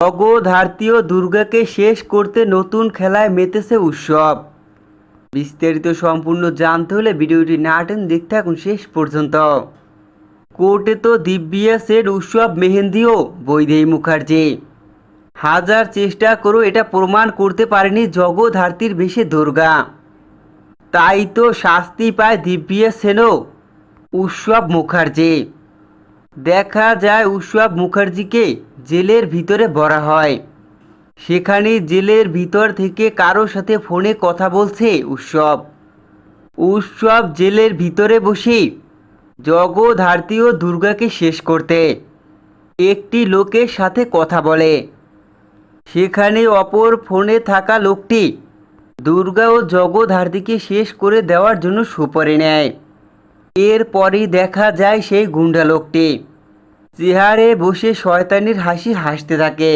জগধার্তীয় দুর্গাকে শেষ করতে নতুন খেলায় মেতেছে উৎসব। বিস্তারিত সম্পূর্ণ জানতে হলে ভিডিওটি না টেন দেখতে থাকুন শেষ পর্যন্ত। কোর্টে তো দিব্যিয়া সেট উৎসব মেহেন্দিও বৈদেহী মুখার্জি। হাজার চেষ্টা করেও এটা প্রমাণ করতে পারেনি জগধার্তীর বেশে দুর্গা। তাই তো শাস্তি পায় দিব্যিয়া সেনও উৎসব মুখার্জি। দেখা যায় উৎসব মুখার্জিকে জেলের ভিতরে ভরা হয়। সেখানে জেলের ভিতর থেকে কারও সাথে ফোনে কথা বলছে উৎসব। উৎসব জেলের ভিতরে বসে জগধার্তী ও দুর্গাকে শেষ করতে একটি লোকের সাথে কথা বলে। সেখানে অপর ফোনে থাকা লোকটি দুর্গা ও জগধার্তীকে শেষ করে দেওয়ার জন্য সুপারি নেয়। এরপরই দেখা যায় সেই গুন্ডা লোকটি। চেহারে বসে শয়তানির হাসি হাসতে থাকে।